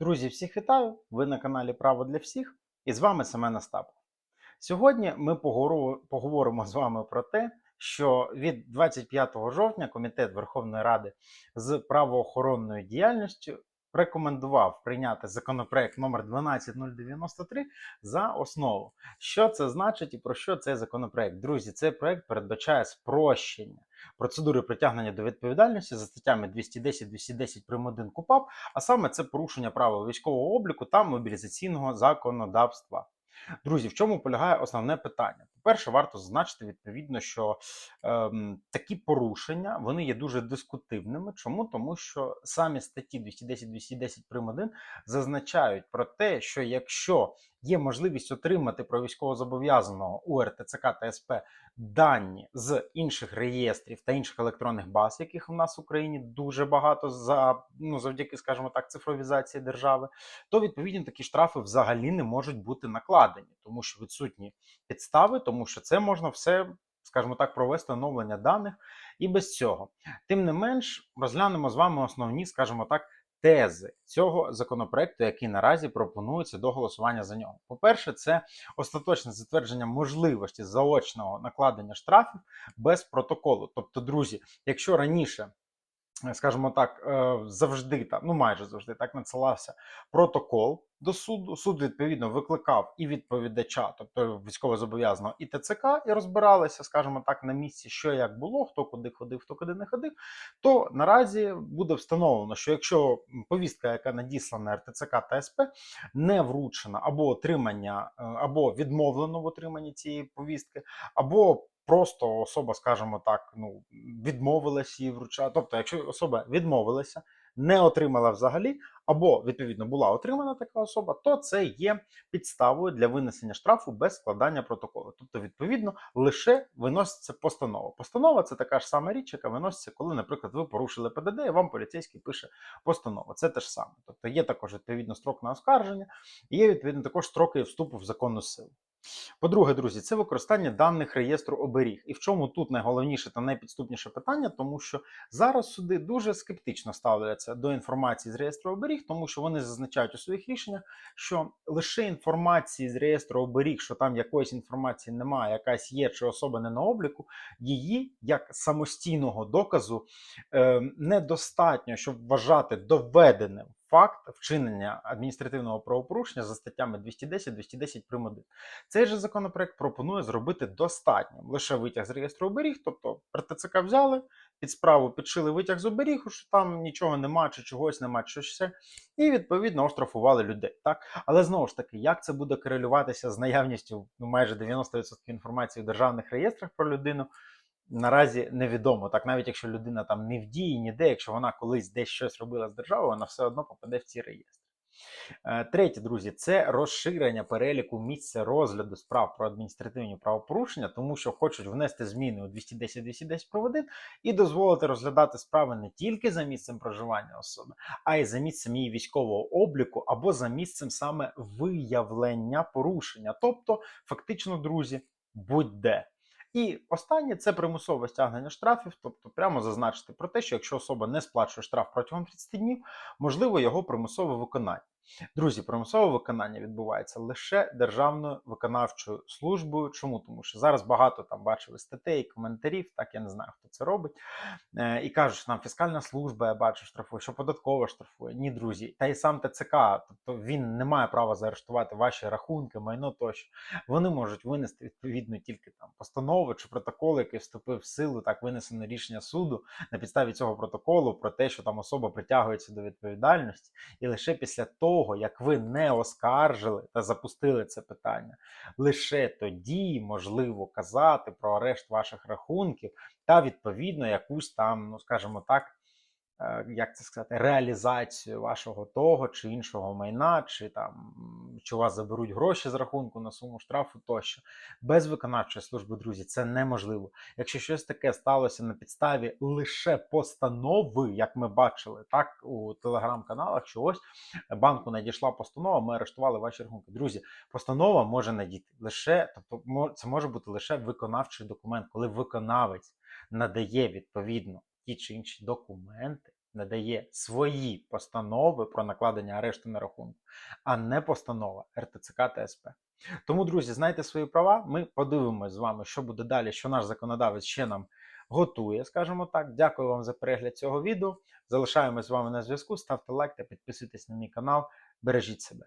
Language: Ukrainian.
Друзі, всіх вітаю! Ви на каналі Право для всіх і з вами Семен Остапов. Сьогодні ми поговоримо з вами про те, що від 25 жовтня Комітет Верховної Ради з правоохоронною діяльністю рекомендував прийняти законопроект номер 12093 за основу. Що це значить і про що цей законопроект? Друзі, цей проект передбачає спрощення процедури притягнення до відповідальності за статтями 210 210 прим. 1 КУПАП, а саме це порушення правил військового обліку та мобілізаційного законодавства. Друзі, в чому полягає основне питання? По-перше, варто зазначити відповідно, що ем, такі порушення вони є дуже дискутивними. Чому? Тому що самі статті 210 210 прим. 1 зазначають про те, що якщо є можливість отримати про військовозобов'язаного у РТЦК та СП дані з інших реєстрів та інших електронних баз, яких у нас в Україні дуже багато за ну завдяки, скажімо так, цифровізації держави, то відповідно такі штрафи взагалі не можуть бути накладені, тому що відсутні підстави, тому що це можна все, скажімо так, провести оновлення даних і без цього. Тим не менш, розглянемо з вами основні, скажімо так. Тези цього законопроекту, який наразі пропонується до голосування за нього. По-перше, це остаточне затвердження можливості заочного накладення штрафів без протоколу. Тобто, друзі, якщо раніше, скажімо так, е, завжди ну майже завжди так надсилався протокол до суду. Суд відповідно викликав і відповідача, тобто військовозобов'язаного, і ТЦК, і розбиралися, скажімо так, на місці, що як було, хто куди ходив, хто куди не ходив. То наразі буде встановлено, що якщо повістка, яка надіслана РТЦК та СП, не вручена або отримання, е, або відмовлено в отриманні цієї повістки, або просто особа, скажімо так, ну відмовилась її вручати. Тобто, якщо особа відмовилася, не отримала взагалі, або відповідно була отримана така особа, то це є підставою для винесення штрафу без складання протоколу. Тобто, відповідно, лише виноситься постанова. Постанова це така ж сама річ, яка виноситься, коли, наприклад, ви порушили ПДД, і вам поліцейський пише постанову. Це те ж саме. Тобто є також відповідно строк на оскарження, і є відповідно також строки вступу в законну силу. По-друге, друзі, це використання даних реєстру оберіг. І в чому тут найголовніше та найпідступніше питання, тому що зараз суди дуже скептично ставляться до інформації з реєстру оберіг, тому що вони зазначають у своїх рішеннях, що лише інформації з реєстру оберіг, що там якоїсь інформації немає, якась є чи особа не на обліку, її як самостійного доказу е, недостатньо, щоб вважати доведеним факт вчинення адміністративного правопорушення за статтями 210 210 прим. 1. Цей же законопроект пропонує зробити достатнім лише витяг з реєстру оберіг, тобто РТЦК взяли, під справу підшили витяг з оберігу, що там нічого нема, чи чогось нема, чи все, і відповідно оштрафували людей. Так? Але знову ж таки, як це буде корелюватися з наявністю ну, майже 90% інформації в державних реєстрах про людину? Наразі невідомо. Так, навіть якщо людина там не в дії, ніде, якщо вона колись десь щось робила з державою, вона все одно попаде в ці реєстри. Е, Третє, друзі, це розширення переліку місця розгляду справ про адміністративні правопорушення, тому що хочуть внести зміни у 210-210 прим. 1 і дозволити розглядати справи не тільки за місцем проживання особи, а й за місцем її військового обліку або за місцем саме виявлення порушення. Тобто, фактично, друзі, будь-де. І останнє це примусове стягнення штрафів, тобто прямо зазначити про те, що якщо особа не сплачує штраф протягом 30 днів, можливо його примусове виконання. Друзі, примусове виконання відбувається лише державною виконавчою службою. Чому? Тому що зараз багато там бачили статей, коментарів, так я не знаю, хто це робить. Е, і кажуть, що нам фіскальна служба, я бачу, штрафує, що податкова штрафує. Ні, друзі, та й сам ТЦК, тобто він не має права заарештувати ваші рахунки, майно тощо. Вони можуть винести відповідно тільки там постанови чи протокол, який вступив в силу, так винесено рішення суду на підставі цього протоколу про те, що там особа притягується до відповідальності, і лише після того, як ви не оскаржили та запустили це питання, лише тоді можливо казати про арешт ваших рахунків та відповідно якусь там, ну скажімо так. Е, Як це сказати, реалізацію вашого того чи іншого майна, чи там чи у вас заберуть гроші з рахунку на суму штрафу тощо. Без виконавчої служби, друзі, це неможливо. Якщо щось таке сталося на підставі лише постанови, як ми бачили, так у телеграм-каналах, що ось банку надійшла постанова, ми арештували ваші рахунки. Друзі, постанова може надійти лише, тобто це може бути лише виконавчий документ, коли виконавець надає відповідно ті чи інші документи надає свої постанови про накладення арешту на рахунок, а не постанова РТЦК та СП. Тому, друзі, знайте свої права. Ми подивимось з вами, що буде далі, що наш законодавець ще нам готує, скажімо так. Дякую вам за перегляд цього відео. Залишаємось з вами на зв'язку. Ставте лайк та підписуйтесь на мій канал. Бережіть себе.